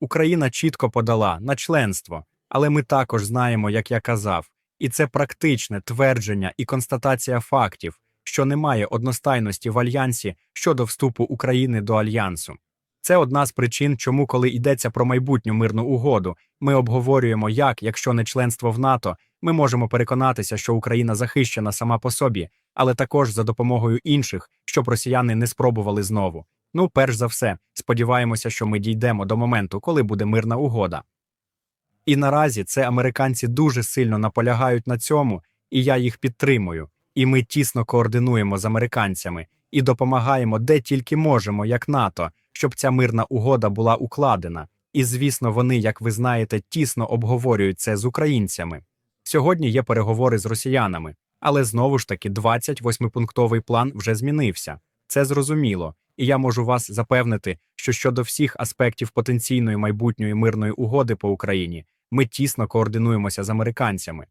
Україна чітко подала на членство, але ми також знаємо, як я казав, і це практичне твердження і констатація фактів, що немає одностайності в альянсі щодо вступу України до альянсу. Це одна з причин, чому, коли йдеться про майбутню мирну угоду, ми обговорюємо, як, якщо не членство в НАТО, ми можемо переконатися, що Україна захищена сама по собі, але також за допомогою інших, щоб росіяни не спробували знову. Ну, перш за все, сподіваємося, що ми дійдемо до моменту, коли буде мирна угода. І наразі це американці дуже сильно наполягають на цьому, і я їх підтримую. І ми тісно координуємо з американцями і допомагаємо де тільки можемо, як НАТО, щоб ця мирна угода була укладена. І звісно, вони, як ви знаєте, тісно обговорюють це з українцями. Сьогодні є переговори з росіянами, але знову ж таки 28-пунктовий план вже змінився. Це зрозуміло, і я можу вас запевнити, що щодо всіх аспектів потенційної майбутньої мирної угоди по Україні ми тісно координуємося з американцями.